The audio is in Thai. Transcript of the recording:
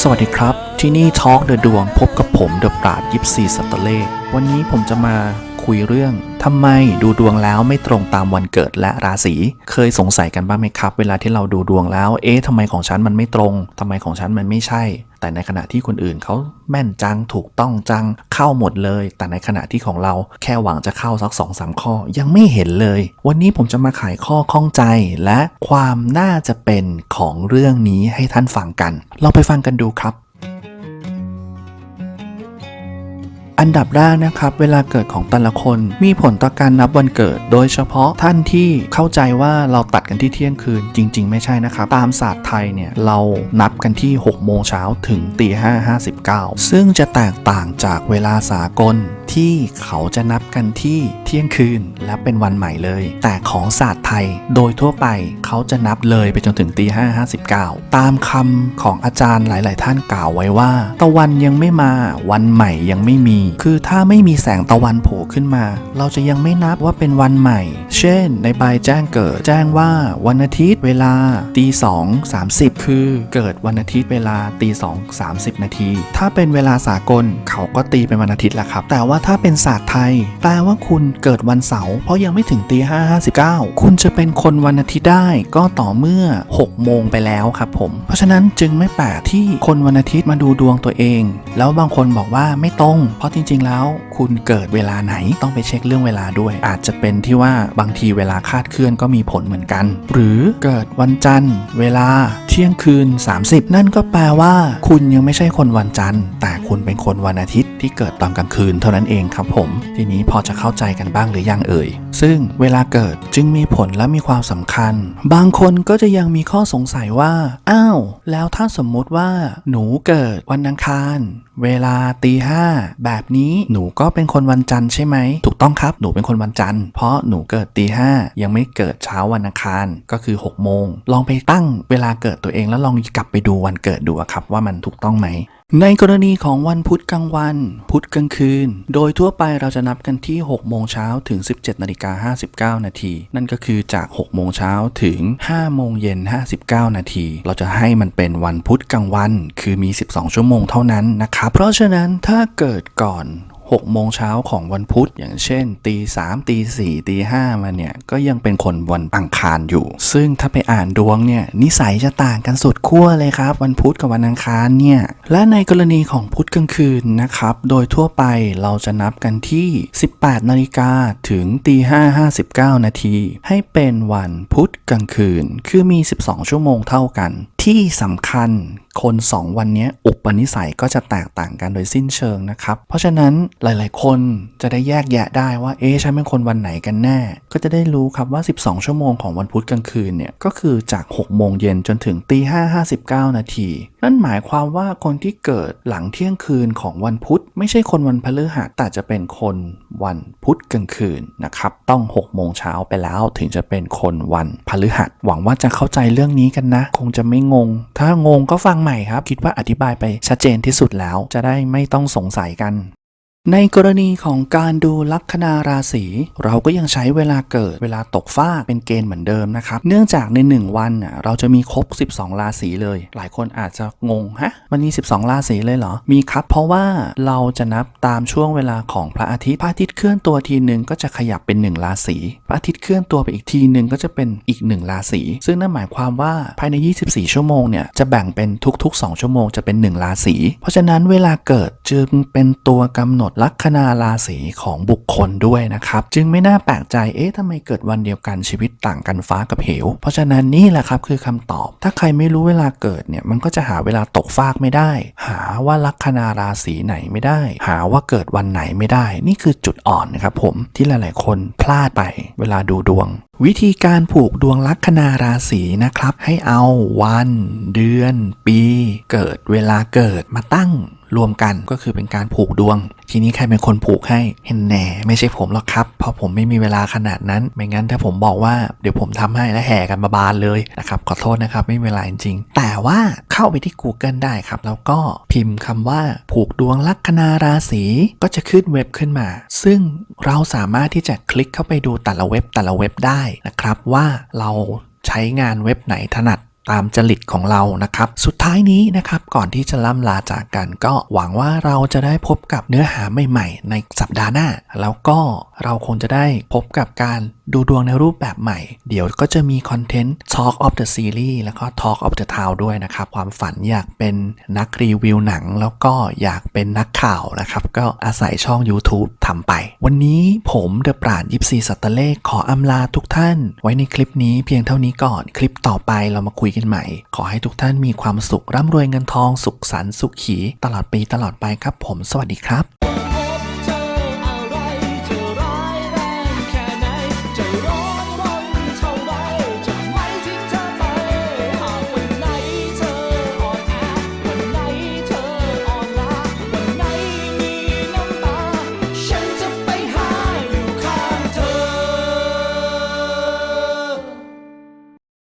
สวัสดีครับ ที่นี่ทอล์กเดอะดวงพบกับผมเดอะปราดยิปซีสัตเตเล่วันนี้ผมจะมา คุยเรื่องทำไมดูดวงแล้วไม่ตรงตามวันเกิดและราศี เคยสงสัยกันบ้างไหมครับ เวลาที่เราดูดวงแล้ว เอ๊ะทำไมของฉันมันไม่ตรงทำไมของฉันมันไม่ใช่ แต่ในขณะที่คนอื่นเขาแม่นจังถูกต้องจังเข้าหมดเลย แต่ในขณะที่ของเราแค่หวังจะเข้าสักสองสามข้อ ยังไม่เห็นเลย วันนี้ผมจะมาไขข้อข้องใจและความน่าจะเป็นของเรื่องนี้ให้ท่านฟังกัน เราไปฟังกันดูครับ อันดับแรกนะครับ เวลาเกิดของแต่ละคนมีผลต่อการนับวันเกิด โดยเฉพาะท่านที่เข้าใจว่าเราตัดกันที่เที่ยงคืนจริง ๆ ไม่ใช่นะครับ ตามศาสตร์ไทยเนี่ย เรานับกันที่ 6 โมงเช้าถึงตีห้าห้าสิบเก้าซึ่งจะแตกต่างจากเวลาสากลที่เขาจะนับกันที่เที่ยงคืนและเป็นวันใหม่เลย แต่ของศาสตร์ไทยโดยทั่วไปเขาจะนับเลยไปจนถึงตีห้าห้าสิบเก้าตามคำของอาจารย์หลาย ๆ ท่านกล่าวไว้ว่า ตะวันยังไม่มาวันใหม่ยังไม่มีคือถ้าไม่มีแสงตะวันโผล่ขึ้นมา เราจะยังไม่นับว่าเป็นวันใหม่ เช่น ในใบแจ้งเกิด แจ้งว่าวันอาทิตย์เวลาตีสองสามสิบคือเกิดวันอาทิตย์เวลาตีสองสามสิบนาที ถ้าเป็นเวลาสากลเขาก็ตีเป็นวันอาทิตย์แหละครับ แต่ว่าถ้าเป็นศาสตร์ไทย แปลว่าคุณเกิดวันเสาร์เพราะยังไม่ถึงตีห้าห้าสิบเก้าคุณจะเป็นคนวันอาทิตย์ได้ก็ต่อเมื่อ6โมงไปแล้วครับผม เพราะฉะนั้นจึงไม่แปลกที่คนวันอาทิตย์มาดูดวงตัวเอง แล้วบางคนบอกว่าไม่ตรงเพราะจริง ๆ แล้วคุณเกิดเวลาไหนต้องไปเช็คเรื่องเวลาด้วย อาจจะเป็นที่ว่าบางทีเวลาคาดเคลื่อนก็มีผลเหมือนกัน หรือเกิดวันจันทร์ เวลาเที่ยงคืน 30 นั่นก็แปลว่า คุณยังไม่ใช่คนวันจันทร์ คุณเป็นคนวันอาทิตย์ที่เกิดตอนกลางคืนเท่านั้นเองครับผม ทีนี้พอจะเข้าใจกันบ้างหรือยังเอ่ย ซึ่งเวลาเกิดจึงมีผลและมีความสำคัญ บางคนก็จะยังมีข้อสงสัยว่า อ้าว แล้วถ้าสมมุติว่า หนูเกิดวันอังคาร เวลาตีห้าแบบนี้หนูก็เป็นคนวันจันทร์ใช่ไหม ถูกต้องครับหนูเป็นคนวันจันทร์เพราะหนูเกิดตีห้ายังไม่เกิดเช้าวันอังคารก็คือ6โมงลองไปตั้งเวลาเกิดตัวเองแล้วลองกลับไปดูวันเกิดดูครับว่ามันถูกต้องไหม ในกรณีของวันพุธกลางวัน พุธกลางคืน โดยทั่วไปเราจะนับกันที่ 6 โมงเช้าถึง 17นาฬิกา59 นาที นั่นก็คือจาก 6 โมงเช้าถึง 5 โมงเย็น 59 นาที เราจะให้มันเป็นวันพุธกลางวัน คือมี 12 ชั่วโมงเท่านั้นนะครับ เพราะฉะนั้นถ้าเกิดก่อน 6โมงเช้าของวันพุธ อย่างเช่นตีสามตีสี่ตีห้ามาเนี่ย ก็ยังเป็นคนวันอังคารอยู่ ซึ่งถ้าไปอ่านดวงเนี่ย นิสัยจะต่างกันสุดขั้วเลยครับ วันพุธกับวันอังคารเนี่ย และในกรณีของพุธกลางคืนนะครับ โดยทั่วไปเราจะนับกันที่ 18นาฬิกาถึงตีห้าห้าสิบเก้านาที ให้เป็นวันพุธกลางคืน คือมี 12 ชั่วโมงเท่ากัน ที่สำคัญคน2วันนี้อุปนิสัยก็จะแตกต่างกันโดยสิ้นเชิงนะครับ เพราะฉะนั้นหลายๆ คนจะได้แยกแยะได้ว่าเอ๊ะฉันเป็นคนวันไหนกันแน่ ก็จะได้รู้ครับว่า 12 ชั่วโมงของวันพุธกลางคืนเนี่ยก็คือจาก 6 โมงเย็นจนถึงตีห้าห้าสิบเก้านาทีนั่นหมายความว่าคนที่เกิดหลังเที่ยงคืนของวันพุธ ไม่ใช่คนวันพฤหัสแต่จะเป็นคนวันพุธกลางคืนนะครับต้อง 6 โมงเช้าไปแล้วถึงจะเป็นคนวันพฤหัส หวังว่าจะเข้าใจเรื่องนี้กันนะ คงจะไม่งง ถ้างงก็ฟังใหม่ครับ คิดว่าอธิบายไปชัดเจนที่สุดแล้ว จะได้ไม่ต้องสงสัยกัน ในกรณีของการดูลัคนาราศีเราก็ยังใช้เวลาเกิดเวลาตกฟ้าเป็นเกณฑ์เหมือนเดิมนะครับ เนื่องจากใน 1 วันเราจะมีครบ 12 ราศีเลย หลายคนอาจจะงงฮะมันมี 12 ราศีเลยเหรอ มีครับ เพราะว่าเราจะนับตามช่วงเวลาของพระอาทิตย์พระอาทิตย์เคลื่อนตัวทีหนึ่งก็จะขยับเป็น 1 ราศีพระอาทิตย์เคลื่อนตัวไปอีกทีหนึ่งก็จะเป็นอีก 1 ราศีซึ่งนั่นหมายความว่าภายใน 24 ชั่วโมงเนี่ยจะแบ่งเป็นทุกๆ 2 ชั่วโมงจะเป็น 1 ราศีเพราะฉะนั้นเวลาเกิดจึงเป็นตัวกำหนดลัคนาราศีของบุคคลด้วยนะครับ จึงไม่น่าแปลกใจเอ๊ะทำไมเกิดวันเดียวกันชีวิตต่างกันฟ้ากับเหว เพราะฉะนั้นนี่แหละครับคือคำตอบ ถ้าใครไม่รู้เวลาเกิดเนี่ยมันก็จะหาเวลาตกฟากไม่ได้ หาว่าลัคนาราศีไหนไม่ได้ หาว่าเกิดวันไหนไม่ได้ นี่คือจุดอ่อนนะครับผมที่หลายๆ คนพลาดไปเวลาดูดวงวิธีการผูกดวงลัคนาราศีนะครับ ให้เอาวัน เดือน ปี เกิดเวลาเกิดมาตั้ง รวมกันก็คือเป็นการผูกดวง ทีนี้ใครเป็นคนผูกให้เห็นแน่ไม่ใช่ผมหรอกครับเพราะผมไม่มีเวลาขนาดนั้น ไม่งั้นถ้าผมบอกว่าเดี๋ยวผมทำให้และแห่กันมาบานเลยนะครับขอโทษนะครับไม่มีเวลาจริงๆแต่ว่าเข้าไปที่ Google ได้ครับ แล้วก็พิมพ์คำว่าผูกดวงลัคนาราศีก็จะขึ้นเว็บขึ้นมา ซึ่งเราสามารถที่จะคลิกเข้าไปดูแต่ละเว็บแต่ละเว็บได้นะครับว่าเราใช้งานเว็บไหนถนัด ตามจริตของเรานะครับ สุดท้ายนี้นะครับก่อนที่จะล่ำลาจากกัน ก็หวังว่าเราจะได้พบกับเนื้อหาใหม่ ๆ ในสัปดาห์หน้า แล้วก็เราคงจะได้พบกับการดูดวงในรูปแบบใหม่ เดี๋ยวก็จะมีคอนเทนต์ Talk of the Series แล้วก็ Talk of the Town ด้วยนะครับ ความฝันอยากเป็นนักรีวิวหนัง แล้วก็อยากเป็นนักข่าวนะครับ ก็อาศัยช่อง YouTube ทำไป วันนี้ผมเดอะปราดยิปซีสัตเลขขออำลาทุกท่าน ไว้ในคลิปนี้เพียงเท่านี้ก่อน คลิปต่อไปเรามาคุยกันใหม่ ขอให้ทุกท่านมีความสุขร่ำรวยเงินทองสุขสันต์สุขขี ตลอดปีตลอดไปครับ ผม สวัสดีครับ